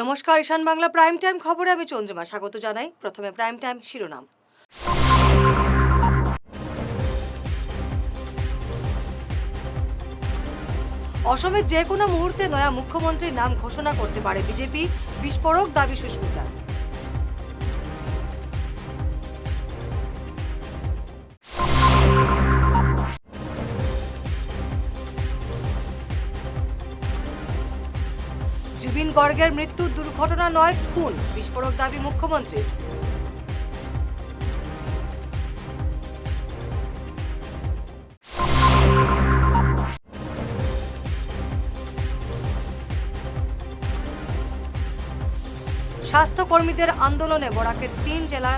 নমস্কার, ঈশান Bangla prime time খবরে আমি চন্দ্রমা। স্বাগত জানাই প্রথমে প্রাইম টাইম শিরোনাম। অসমের যে কোনো মুহূর্তে নয়া মুখ্যমন্ত্রীর নাম ঘোষণা করতে পারে বিজেপি। বিস্ফোরক দাবি সুস্মিতা জুবিন গর্গের মৃত্যু দুর্ঘটনা নয়, খুন, বিস্ফোরক দাবি মুখ্যমন্ত্রীর। স্বাস্থ্যকর্মীদের আন্দোলনে বরাকের তিন জেলা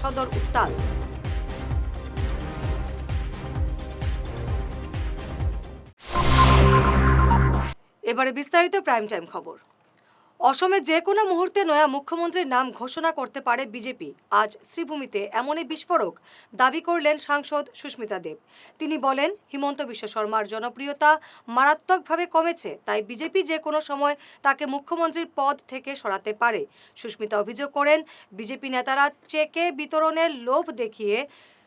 সদর উত্তাল। এবারে বিস্তারিত প্রাইম টাইম খবর। অসমে যে কোনো মুহূর্তে নয়া মুখ্যমন্ত্রীর নাম ঘোষণা করতে পারে বিজেপি। আজ শ্রীভূমিতে এমনই বিস্ফোরক দাবি করলেন সাংসদ সুস্মিতা দেব। তিনি বলেন, হিমন্ত বিশ্ব শর্মার জনপ্রিয়তা মারাত্মকভাবে কমেছে, তাই বিজেপি যে কোনো সময় তাকে মুখ্যমন্ত্রীর পদ থেকে সরাতে পারে। সুস্মিতা অভিযোগ করেন, বিজেপি নেতারা চেকে বিতরণের লোভ দেখিয়ে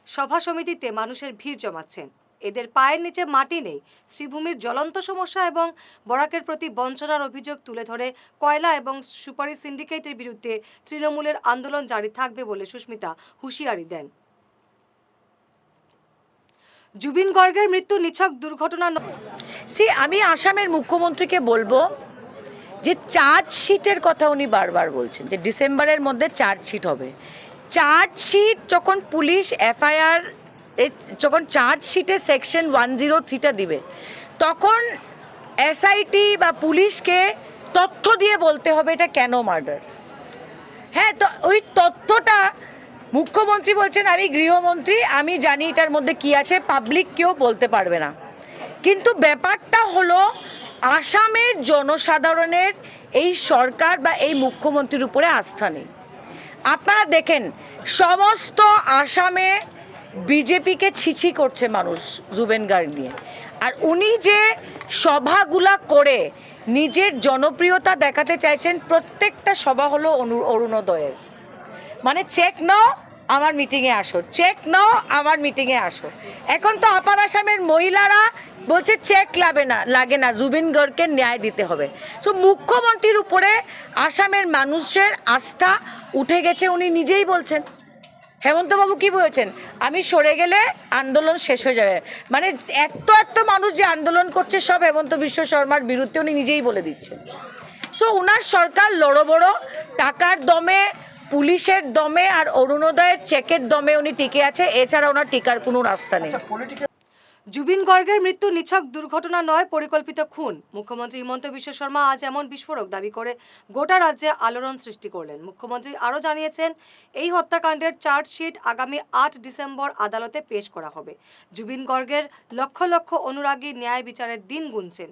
সভা সমিতিতে মানুষের ভিড় জমাচ্ছেন। এদের পায়ের নিচে মাটি নেই। শ্রীভূমির জ্বলন্ত সমস্যা এবং বরাকের প্রতি বঞ্চনার অভিযোগ তুলে ধরে কয়লা এবং সুপারি সিন্ডিকেটের বিরুদ্ধে তৃণমূলের আন্দোলন জারি থাকবে বলে সুস্মিতা হুঁশিয়ারি দেন। জুবিন গর্গের মৃত্যু নিছক দুর্ঘটনা সি, আমি আসামের মুখ্যমন্ত্রীকে বলব যে চার্জশিটের কথা উনি বারবার বলছেন, যে ডিসেম্বরের মধ্যে চার্জশিট হবে। চার্জশিট যখন পুলিশ, এফআইআর যখন চার্জশিটে সেকশন ওয়ান জিরো থ্রিটা দিবে, তখন এসআইটি বা পুলিশকে তথ্য দিয়ে বলতে হবে এটা কেন মার্ডার হ্যাঁ তো ওই তথ্যটা মুখ্যমন্ত্রী বলছেন, আমি গৃহমন্ত্রী, আমি জানি এটার মধ্যে কি আছে পাবলিক কেউ বলতে পারবে না। কিন্তু ব্যাপারটা হলো, আসামের জনসাধারণের এই সরকার বা এই মুখ্যমন্ত্রীর উপরে আস্থা নেই। আপনারা দেখেন, সমস্ত আসামে বিজেপিকে ছিছি করছে মানুষ জুবেন গার্গ নিয়ে। আর উনি যে সভাগুলা করে নিজের জনপ্রিয়তা দেখাতে চাইছেন, প্রত্যেকটা সভা হলো অরুণোদয়ের। মানে চেক নাও, আমার মিটিংয়ে আসো। চেক নাও, আমার মিটিংয়ে আসো। এখন তো আপার আসামের মহিলারা বলছে চেক লাগে না লাগে না, জুবিন গর্গকে ন্যায় দিতে হবে। সো মুখ্যমন্ত্রীর উপরে আসামের মানুষের আস্থা উঠে গেছে, উনি নিজেই বলছেন। হেমন্তবাবু কি বলেছেন? আমি সরে গেলে আন্দোলন শেষ হয়ে যাবে। মানে এত এত মানুষ যে আন্দোলন করছে, সব হেমন্ত বিশ্ব শর্মার বিরুদ্ধে উনি নিজেই বলে দিচ্ছেন। সো ওনার সরকার লড়ো বড়, টাকার দমে, পুলিশের দমে আর অরুণোদয়ের চেকের দমে উনি টিকে আছে। এছাড়া ওনার টিকার কোনো রাস্তা নেই। জুবিন গর্গের মৃত্যু নিছক দুর্ঘটনা নয়, পরিকল্পিত খুন। মুখ্যমন্ত্রী হিমন্ত বিশ্ব শর্মা আজ এমন বিস্ফোরক দাবি করে গোটা রাজ্যে আলোড়ন সৃষ্টি করলেন। মুখ্যমন্ত্রী আরও জানিয়েছেন, এই হত্যাকাণ্ডের চার্জশিট আগামী আট ডিসেম্বর আদালতে পেশ করা হবে। জুবিন গর্গের লক্ষ লক্ষ অনুরাগী ন্যায় বিচারের দিন গুনছেন।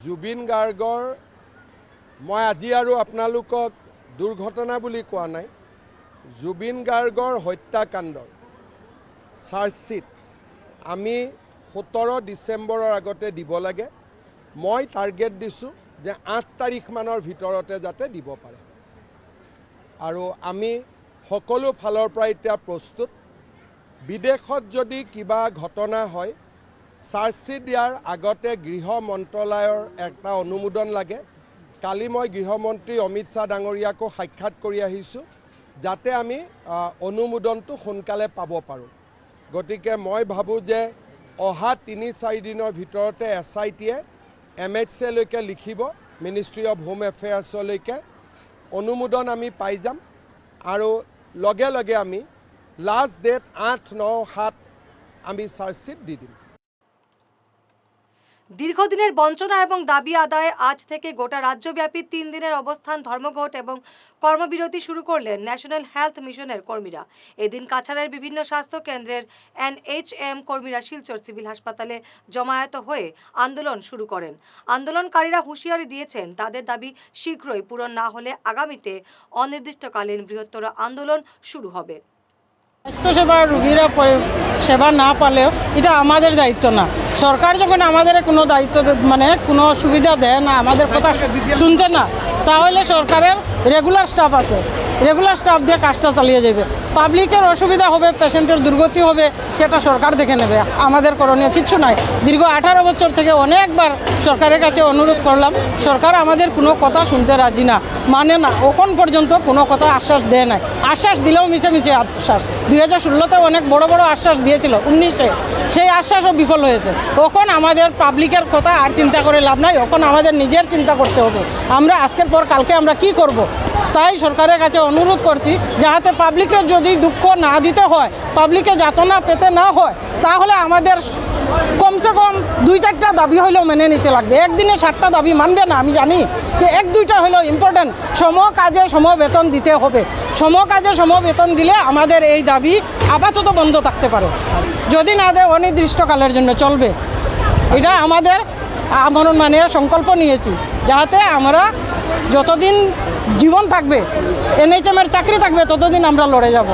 জুবিন গাৰ্গৰ মই আজি আৰু আপোনালোকক দুৰ্ঘটনা বুলি কোৱা নাই। জুবিন গাৰ্গৰ হত্যাকাণ্ডৰ চাৰ্জশ্বিট আমি সোতৰ ডিচেম্বৰৰ আগতে দিব লাগে। মই টাৰ্গেট দিছোঁ যে আঠ তাৰিখমানৰ ভিতৰতে যাতে দিব পাৰে। আৰু আমি সকলো ফালৰ পৰা এতিয়া প্ৰস্তুত। বিদেশত যদি কিবা ঘটনা হয় চাৰ্জশ্বিট দিয়াৰ আগতে গৃহ মন্ত্ৰালয়ৰ এটা অনুমোদন লাগে। কালি মই গৃহমন্ত্ৰী অমিত শ্বাহ ডাঙৰীয়াকো সাক্ষাৎ কৰি আহিছোঁ যাতে আমি অনুমোদনটো সোনকালে পাব পাৰোঁ। গতিকে মই ভাবোঁ যে অহা তিনি চাৰিদিনৰ ভিতৰতে এছ আই টিয়ে এম এইচ চিলৈকে লিখিব মিনিষ্ট্ৰী অৱ হোম এফেয়াৰ্ছলৈকে অনুমোদন আমি পাই যাম আৰু লগে লগে আমি লাষ্ট ডেট আঠ ন সাত আমি চাৰ্জশ্বিট দি দিম। দীর্ঘদিনের বঞ্চনা এবং দাবি আদায়ে আজ থেকে গোটা রাজ্যব্যাপী তিন দিনের অবস্থান ধর্মঘট এবং কর্মবিরতি শুরু করলেন ন্যাশনাল হেলথ মিশনের কর্মীরা। এদিন কাছাড়ের বিভিন্ন স্বাস্থ্য কেন্দ্রের এনএইচএম কর্মীরা শিলচর সিভিল হাসপাতালে জমায়েত হয়ে আন্দোলন শুরু করেন। আন্দোলনকারীরা হুঁশিয়ারি দিয়েছেন, তাদের দাবি শীঘ্রই পূরণ না হলে আগামীতে অনির্দিষ্টকালীন বৃহত্তর আন্দোলন শুরু হবে। স্বাস্থ্যসেবা রুগীরা সেবা না পালেও এটা আমাদের দায়িত্ব না। সরকার যখন আমাদের কোনো দায়িত্ব মানে কোনো সুবিধা দেয় না আমাদের কথা শুনতে না তাহলে সরকারের রেগুলার স্টাফ আছে। রেগুলার স্টাফ দিয়ে কাজটা চালিয়ে যাবে। পাবলিকের অসুবিধা হবে পেশেন্টের দুর্গতি হবে, সেটা সরকার দেখে নেবে। আমাদের করণীয় কিচ্ছু নাই। দীর্ঘ আঠারো বছর থেকে অনেকবার সরকারের কাছে অনুরোধ করলাম, সরকার আমাদের কোনো কথা শুনতে রাজি না মানে না, এখন পর্যন্ত কোনো কথা আশ্বাস দেয় নাই। আশ্বাস দিলেও মিছে মিছে আশ্বাস। দুই হাজার ষোলোতে অনেক বড় বড় আশ্বাস দিয়েছিল, উনিশে। সেই আশ্বাসও বিফল হয়েছে। এখন আমাদের পাবলিকের কথা আর চিন্তা করে লাভ নাই, এখন আমাদের নিজের চিন্তা করতে হবে। আমরা আজকের পর কালকে আমরা কি করব। তাই সরকারের কাছে অনুরোধ করছি যাতে পাবলিকের যদি দুঃখ না দিতে হয় পাবলিকে যাতনা পেতে না হয়, তাহলে আমাদের কমসে কম দুই চারটা দাবি হইলেও মেনে নিতে লাগবে। একদিনে সাতটা দাবি মানবে না, আমি জানি, যে এক দুইটা হলেও ইম্পর্টেন্ট সম কাজে সম বেতন দিতে হবে। সম কাজে সম বেতন দিলে আমাদের এই দাবি আপাতত বন্ধ থাকতে পারে। যদি না দেয়, অনির্দিষ্টকালের জন্য চলবে। এটা আমাদের আমার মানে সংকল্প নিয়েছি যাতে আমরা যতদিন জীবন থাকবে এনএইচএমের চাকরি থাকবে, ততদিন আমরা লড়ে যাব।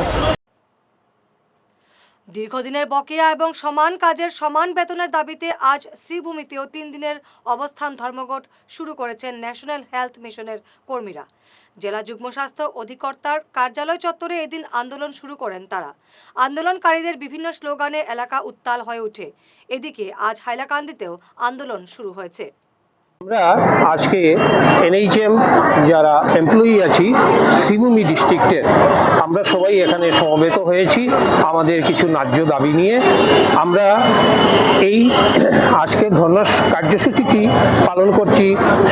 দীর্ঘদিনের বকেয়া এবং সমান কাজের সমান বেতনের দাবিতে আজ শ্রীভূমিতেও তিন দিনের অবস্থান ধর্মঘট শুরু করেছেন ন্যাশনাল হেলথ মিশনের কর্মীরা। জেলা যুগ্ম স্বাস্থ্য অধিকর্তার কার্যালয় চত্বরে এদিন আন্দোলন শুরু করেন তারা। আন্দোলনকারীদের বিভিন্ন স্লোগানে এলাকা উত্তাল হয়ে ওঠে। এদিকে আজ হাইলাকান্দিতেও আন্দোলন শুরু হয়েছে। আমরা আজকে এনএইচএম যারা এমপ্লয়ি আছি, শ্রীভূমি ডিস্ট্রিক্টের আমরা সবাই এখানে সমবেত হয়েছি আমাদের কিছু ন্যায্য দাবি নিয়ে। আমরা এই আজকের ধর্ণা কার্যসূচিটি পালন করছি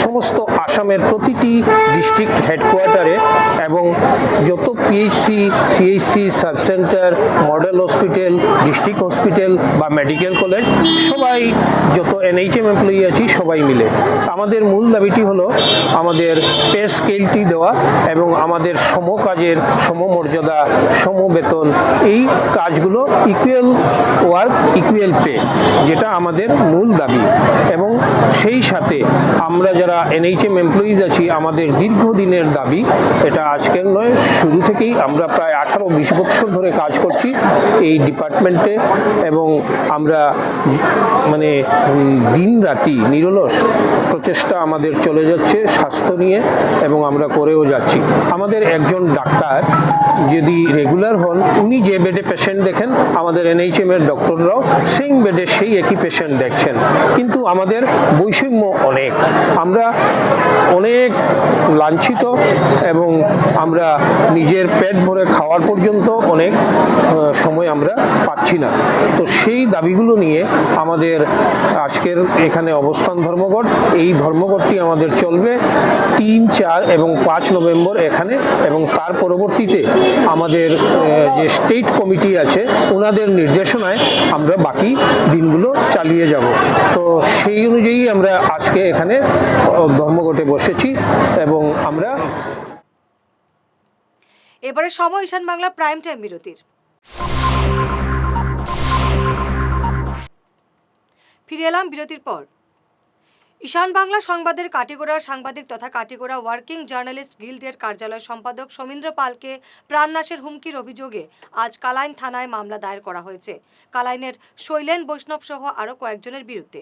সমস্ত আসামের প্রতিটি ডিস্ট্রিক্ট হেডকোয়ার্টারে এবং যত PHC CHC sub centre model hospital district hospital বা মেডিকেল কলেজ সবাই, যত এনএইচএম এমপ্লয়ি আছি, সবাই মিলে আমাদের মূল দাবিটি হলো আমাদের পে স্কেলটি দেওয়া এবং আমাদের সম কাজের সমমর্যাদা, সমবেতন এই কাজগুলো ইকুয়াল ওয়ার্ক ইকুয়াল পে যেটা আমাদের মূল দাবি। এবং সেই সাথে আমরা যারা এনএইচএম এমপ্লয়িজ আছি, আমাদের দীর্ঘদিনের দাবি, এটা আজকের নয়, শুরু থেকেই আমরা প্রায় আঠারো, বিশ বছর ধরে কাজ করছি এই ডিপার্টমেন্টে এবং আমরা মানে দিন রাতি নিরলস প্রচেষ্টা আমাদের চলে যাচ্ছে স্বাস্থ্য নিয়ে এবং আমরা করেও যাচ্ছি। আমাদের একজন ডাক্তার যদি রেগুলার হন, উনি যে বেডে পেশেন্ট দেখেন, আমাদের এনএইচএম এর ডক্টররাও সেই বেডে সেই একই পেশেন্ট দেখছেন। কিন্তু আমাদের বৈষম্য অনেক। আমরা অনেক লাঞ্ছিত এবং আমরা নিজের পেট ভরে খাওয়ার পর্যন্ত অনেক সময় আমরা পাচ্ছি না। তো সেই দাবিগুলো নিয়ে আমাদের আজকের এখানে অবস্থান ধর্মঘট। এই ধর্মঘটটি আমাদের চলবে তিন, চার এবং পাঁচ নভেম্বর এখানে এবং তার পরবর্তীতে আমাদের যে স্টেট কমিটি আছে, ওনাদের নির্দেশনায় আমরা বাকি দিনগুলো চালিয়ে যাব। তো সেই অনুযায়ী আমরা আজকে এখানে ধর্মঘটে বসেছি এবং আমরা এবারে সময় ঈশান বাংলা প্রাইম টাইম বিরতির। ফিরে এলাম বিরতির পর। ঈশান বাংলা সংবাদের কাটিগোড়ার সাংবাদিক তথা কাটিগোড়া ওয়ার্কিং জার্নালিস্ট গিল্ডের কার্যালয় সম্পাদক সমীন্দ্র পালকে প্রাণনাশের হুমকির অভিযোগে আজ কালাইন থানায় মামলা দায়ের করা হয়েছে। কালাইনের শৈলেন বৈষ্ণব সহ আরও কয়েকজনের বিরুদ্ধে।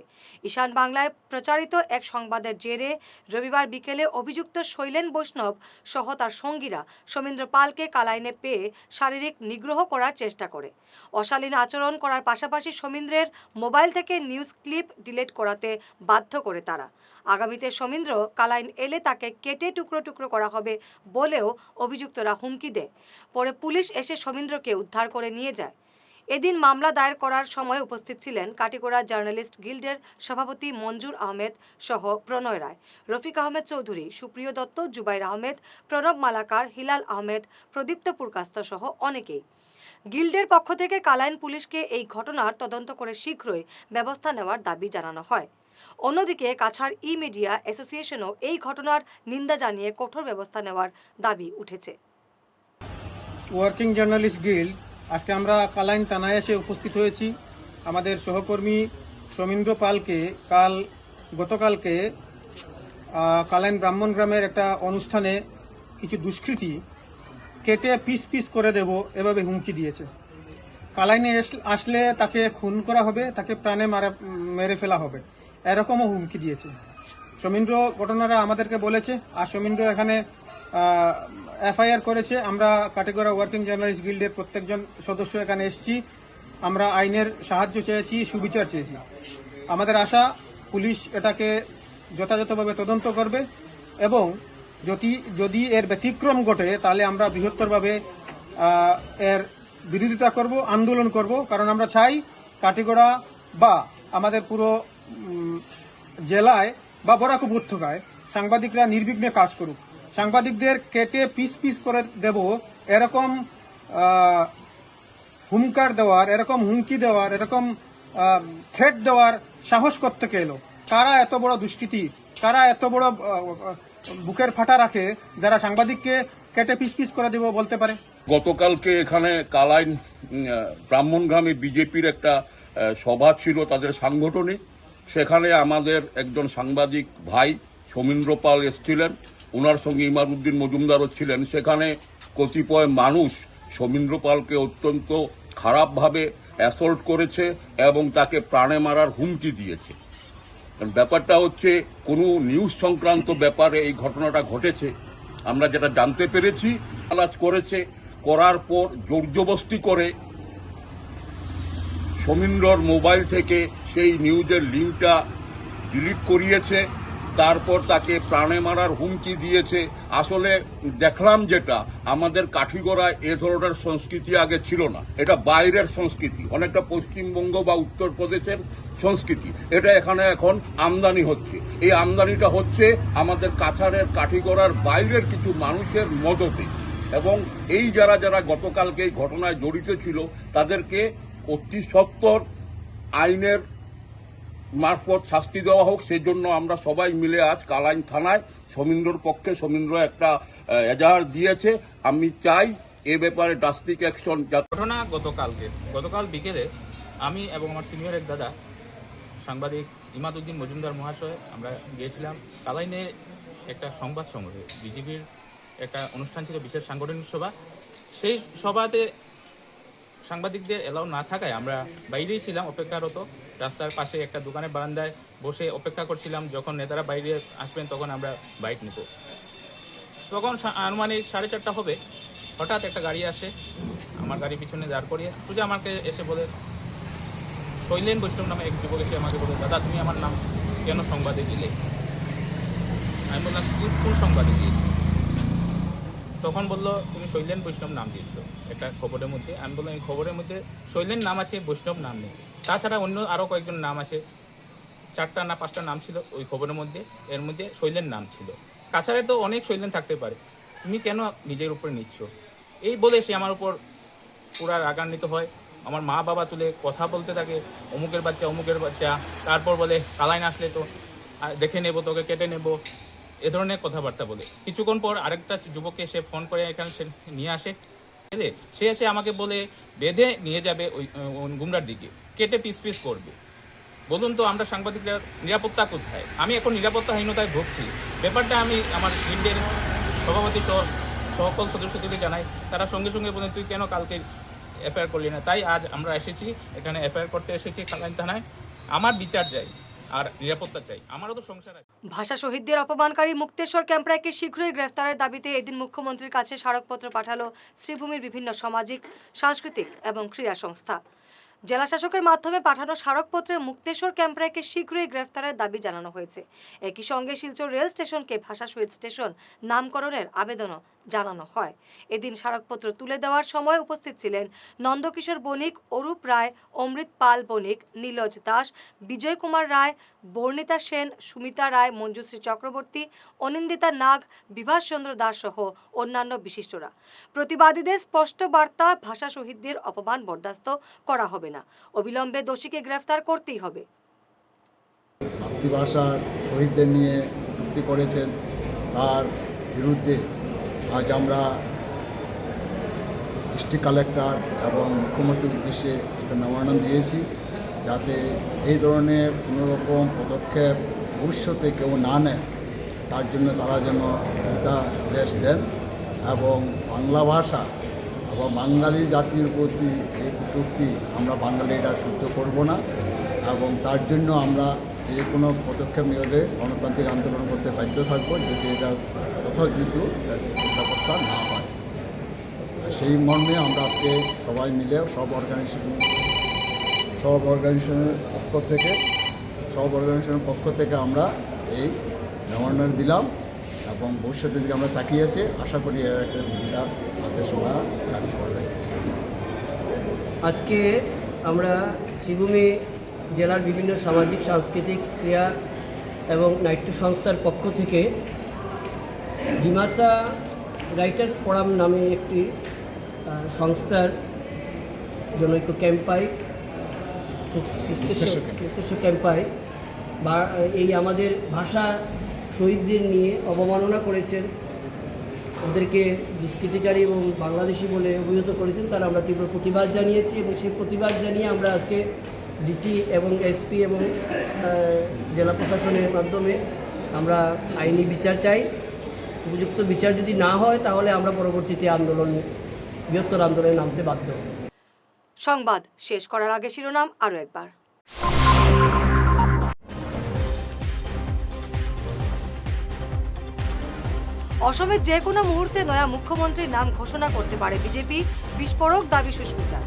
ঈশান বাংলায় প্রচারিত এক সংবাদের জেরে রবিবার বিকেলে অভিযুক্ত শৈলেন বৈষ্ণব সহ তার সঙ্গীরা সমীন্দ্র পালকে কালাইনে পেয়ে শারীরিক নিগ্রহ করার চেষ্টা করে। অশালীন আচরণ করার পাশাপাশি সমীন্দ্রের মোবাইল থেকে নিউজ ক্লিপ ডিলিট করাতে বাধ্য করে তারা। আগামীতে সমীন্দ্র কালাইন এলে তাকে কেটে টুকরো টুকরো করা হবে বলেও অভিযুক্তরা হুমকি দেয়। পরে পুলিশ এসে সমীন্দ্রকে উদ্ধার করে নিয়ে যায়। এদিন মামলা দায়ের করার সময় উপস্থিত ছিলেন কাটিগোড়া জার্নালিস্ট গিল্ডের সভাপতি মঞ্জুর আহমেদ সহ প্রণয় রায়, রফিক আহমেদ চৌধুরী, সুপ্রিয় দত্ত, জুবাইর আহমেদ, প্রণব মালাকার, হিলাল আহমেদ, প্রদীপ্ত পুরকাস্ত সহ অনেকেই। গিল্ডের পক্ষ থেকে কালাইন পুলিশকে এই ঘটনার তদন্ত করে শীঘ্রই ব্যবস্থা নেওয়ার দাবি জানানো হয়। অন্যদিকে কাছাড় ই মিডিয়া অ্যাসোসিয়েশনও এই ঘটনার নিন্দা জানিয়ে কঠোর ব্যবস্থা নেওয়ার দাবি উঠেছে। ওয়ার্কিং জার্নালিস্ট গিল্ড আজকে আমরা কালাইন থানায় এসে উপস্থিত হয়েছি। আমাদের সহকর্মী সমীন্দ্র পালকে কাল, গতকালকে কালাইন ব্রাহ্মণ গ্রামের একটা অনুষ্ঠানে কিছু দুষ্কৃতী কেটে পিস পিস করে দেব, এভাবে হুমকি দিয়েছে। কালাইনে আসলে তাকে খুন করা হবে, তাকে প্রাণে মারা মেরে ফেলা হবে। এরকমও হুমকি দিয়েছে। সমীন্দ্র ঘটনারা আমাদেরকে বলেছে, আর সমীন্দ্র এখানে এফআইআর করেছে। আমরা কাটিগড়া ওয়ার্কিং জার্নালিস্ট গিল্ডের প্রত্যেকজন সদস্য এখানে এসেছি। আমরা আইনের সাহায্য চেয়েছি, সুবিচার চেয়েছি। আমাদের আশা, পুলিশ এটাকে যথাযথভাবে তদন্ত করবে এবং যদি যদি এর ব্যতিক্রম ঘটে, তাহলে আমরা বৃহত্তরভাবে এর বিরোধিতা করব, আন্দোলন করব। কারণ আমরা চাই কাটিগড়া বা আমাদের পুরো জেলায় বা বরাক উপত্যকায় সাংবাদিকরা নির্বিঘ্নে কাজ করুক। সাংবাদিকদের কেটে পিস পিস করে দেব, এরকম হুমকার দেওয়ার, এরকম হুমকি দেওয়ার, এরকম থ্রেট দেওয়ার সাহস করতে এলো? কারা এত বড় দুষ্কৃতি? কারা এত বড় বুকের ফাটা রাখে যারা সাংবাদিককে কেটে পিস পিস করে দেব বলতে পারে? গতকালকে এখানে কালাইন ব্রাহ্মণগ্রামে বিজেপির একটা সভা ছিল তাদের সাংগঠনিক। সেখানে আমাদের একজন সাংবাদিক ভাই সমীন্দ্র পাল এসছিলেন। ওনার সঙ্গে ইমারুদ্দিন মজুমদারও ছিলেন। সেখানে কতিপয় মানুষ সমীন্দ্র পালকে অত্যন্ত খারাপভাবে অ্যাসল্ট করেছে এবং তাকে প্রাণে মারার হুমকি দিয়েছে। ব্যাপারটা হচ্ছে, কোনো নিউজ সংক্রান্ত ব্যাপারে এই ঘটনাটা ঘটেছে? আমরা যেটা জানতে পেরেছি, আলাজ করেছে, করার পর জোরজবস্তি করে সমীন্দ্রর মোবাইল থেকে সেই নিউজের লিঙ্কটা ডিলিট করিয়েছে, তারপর তাকে প্রাণে মারার হুমকি দিয়েছে। আসলে দেখলাম যেটা, আমাদের কাঠিগড়ায় এ ধরনের সংস্কৃতি আগে ছিল না। এটা বাইরের সংস্কৃতি, অনেকটা পশ্চিমবঙ্গ বা উত্তরপ্রদেশের সংস্কৃতি। এটা এখানে এখন আমদানি হচ্ছে। এই আমদানিটা হচ্ছে আমাদের কাছাড়ের কাঠিগড়ার বাইরের কিছু মানুষের মদতে। এবং এই যারা যারা গতকালকে এই ঘটনায় জড়িত ছিল, তাদেরকে অতি সত্বর আইনের মারফত শাস্তি দেওয়া হোক সেই জন্য আমরা সবাই মিলে আজ কালাইন থানায় সমীন্দ্রর পক্ষে সমীন্দ্র একটা এজাহার দিয়েছে। আমি চাই এ ব্যাপারে ড্রাস্টিক অ্যাকশন ঘটনা গতকালকে, গতকাল বিকেলে আমি এবং আমার সিনিয়র এক দাদা, সাংবাদিক ইমাদুদ্দিন মজুমদার মহাশয়, আমরা গিয়েছিলাম কালাইনে একটা সংবাদ সংগ্রহে বিজেপির একটা অনুষ্ঠান ছিল, বিশেষ সাংগঠনিক সভা। সেই সভাতে সাংবাদিকদের এলাও না থাকায় আমরা বাইরেই ছিলাম অপেক্ষারত। রাস্তার পাশে একটা দোকানের বারান্দায় বসে অপেক্ষা করছিলাম, যখন নেতারা বাইরে আসবেন তখন আমরা বাইক নেব। তখন আনুমানিক সাড়ে চারটা হবে। হঠাৎ একটা গাড়ি আসে, আমার গাড়ি পিছনে দাঁড় করিয়ে, সোজা আমাকে এসে বলে, শৈলেন বৈষ্ণব নামে এক যুবক এসে আমাকে বলে, দাদা, তুমি আমার নাম কেন সংবাদে দিলে? আমি বললাম, "কি কোন সংবাদে দিয়েছি? তখন বলল, তুমি শৈলেন বৈষ্ণব নাম দিয়েছ। একটা খবরের মধ্যে। আমি বললাম, এই খবরের মধ্যে শৈলেন নাম আছে, বৈষ্ণব নাম নেই। তাছাড়া অন্য আরও কয়েকজন নাম আছে। চারটা না পাঁচটা নাম ছিল ওই খবরের মধ্যে। এর মধ্যে শৈলেন নাম ছিল। কাছাড়ে তো অনেক শৈলেন থাকতে পারে। তুমি কেন নিজের উপরে নিচ্ছ? এই বলে সে আমার উপর পুরা রাগান্বিত হয়। আমার মা বাবা তুলে কথা বলতে থাকে, অমুকের বাচ্চা অমুকের বাচ্চা। তারপর বলে, কালাইন আসলে তো দেখে নেব, তোকে কেটে নেব। এ ধরনের কথাবার্তা বলে। কিছুক্ষণ পর আরেকটা যুবককে সে ফোন করে, এখানে সে নিয়ে আসে। সে এসে আমাকে বলে, বেঁধে নিয়ে যাবে ওই গুমরার দিকে। কেটে পিস পিস করবে। বলুন তো, আমরা সাংবাদিকরা নিরাপত্তা কোথায়? আমি এখন নিরাপত্তাহীনতায় ভুগছি। ব্যাপারটা আমি আমার গিল্ডের সভাপতি সহ, সকল সদস্যদেরকে জানাই। তারা সঙ্গে সঙ্গে বলেন তুই কেন কালকে এফআইআর করলি না? তাই আজ আমরা এসেছি। এখানে এফআইআর করতে এসেছি খালাইন থানায়। আমার বিচার চাই। আর নিরাপত্তা চাই। আমারও তো সংসার আছে। ভাষা শহীদদের অপমানকারী মুক্তেশ্বর ক্যাম্পরায়কে শীঘ্রই গ্রেফতারের দাবিতে এদিন মুখ্যমন্ত্রীর কাছে স্মারকপত্র পাঠালো শ্রীভূমির বিভিন্ন সামাজিক, সাংস্কৃতিক এবং ক্রীড়া সংস্থা। জেলা শাসকের মাধ্যমে পাঠানো স্মারকপত্রে মুক্তেশ্বর ক্যাম্পরায়কে শীঘ্রই গ্রেফতারের দাবি জানানো হয়েছে। একই সঙ্গে শিলচর রেল স্টেশনকে ভাষা শহীদ স্টেশন নামকরণের আবেদনও জানানো হয়। এদিন স্মারকপত্র তুলে দেওয়ার সময় উপস্থিত ছিলেন নন্দকিশোর বণিক, অরূপ রায়, অমৃত পাল বণিক, নীলজ দাস, বিজয় কুমার রায়, বর্ণিতা সেন, সুমিতা রায়, মঞ্জুশ্রী চক্রবর্তী, অনিন্দিতা নাগ বিভাসচন্দ্র দাস সহ অন্যান্য বিশিষ্টরা। প্রতিবাদীদের স্পষ্ট বার্তা, ভাষা শহীদদের অপমান বরদাস্ত করা হবে না। অবিলম্বে দোষীকে গ্রেফতার করতেই হবে। মাতৃভাষার শহীদদের নিয়ে করেছেন তার বিরুদ্ধে আজ আমরা ডিস্ট্রিক্ট কালেক্টর এবং মুখ্যমন্ত্রীর উদ্দেশ্যে একটা মেমোরান্ডাম দিয়েছি যাতে এই ধরনের কোনো রকম পদক্ষেপ ভবিষ্যতে কেউ না নেয়, তার জন্য তারা যেন একটা দেশ দেন এবং বাংলা ভাষা এবং বাঙালি জাতির প্রতি এই কটূক্তি আমরা বাঙালিরা সহ্য করব না এবং তার জন্য আমরা যে কোনো পদক্ষেপ নিলে গণতান্ত্রিক আন্দোলন করতে বাধ্য থাকব, যদি এটা যথাযথ ব্যবস্থা না হয়। সেই মর্মে আমরা আজকে সবাই মিলে, সব অর্গানাইজেশন সব অর্গানাইজেশনের পক্ষ থেকে, সব অর্গানাইজেশনের পক্ষ থেকে আমরা এই মেমোরান্ডাম দিলাম এবং ভবিষ্যতের দিকে আমরা তাকিয়েছি আশা করি এর একটা বিধিটা হাতে সময় জারি করবে। আজকে আমরা শ্রীভূমি জেলার বিভিন্ন সামাজিক, সাংস্কৃতিক ক্রিয়া এবং নাট্য সংস্থার পক্ষ থেকে ডিমাসা রাইটার্স ফোরাম নামে একটি সংস্থার জনৈক ক্যাম্পাই। উদ্দেশ্য ক্যাম্পাই। বা এই আমাদের ভাষা শহীদদের নিয়ে অবমাননা করেছেন। ওদেরকে দুষ্কৃতিকারী এবং বাংলাদেশি বলে অভিহিত করেছেন। তারা আমরা তীব্র প্রতিবাদ জানিয়েছি এবং সেই প্রতিবাদ জানিয়ে আমরা আজকে ডিসি এবং এসপি এবং জেলা প্রশাসনের মাধ্যমে আমরা আইনি বিচার চাই। উপযুক্ত বিচার যদি না হয়, তাহলে আমরা পরবর্তীতে আন্দোলন, বৃহত্তর আন্দোলনে নামতে বাধ্য সংবাদ শেষ করার আগে শিরোনাম আরও একবার। অসমে যে কোনো মুহূর্তে নয়া মুখ্যমন্ত্রীর নাম ঘোষণা করতে পারে বিজেপি। বিস্ফোরক দাবি সুস্মিতা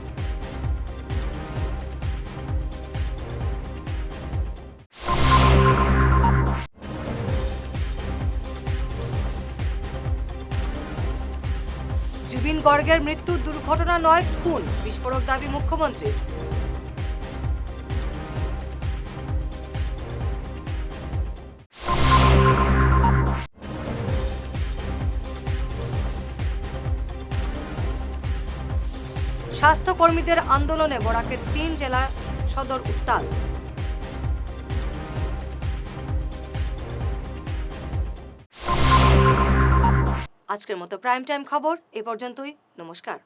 জুবিন গর্গের মৃত্যু দুর্ঘটনা নয়, খুন, বিস্ফোরক দাবি মুখ্যমন্ত্রীর। স্বাস্থ্যকর্মীদের আন্দোলনে বরাকের তিন জেলা সদর উত্তাল। আজকের মতো প্রাইম টাইম খবর এ পর্যন্তই নমস্কার।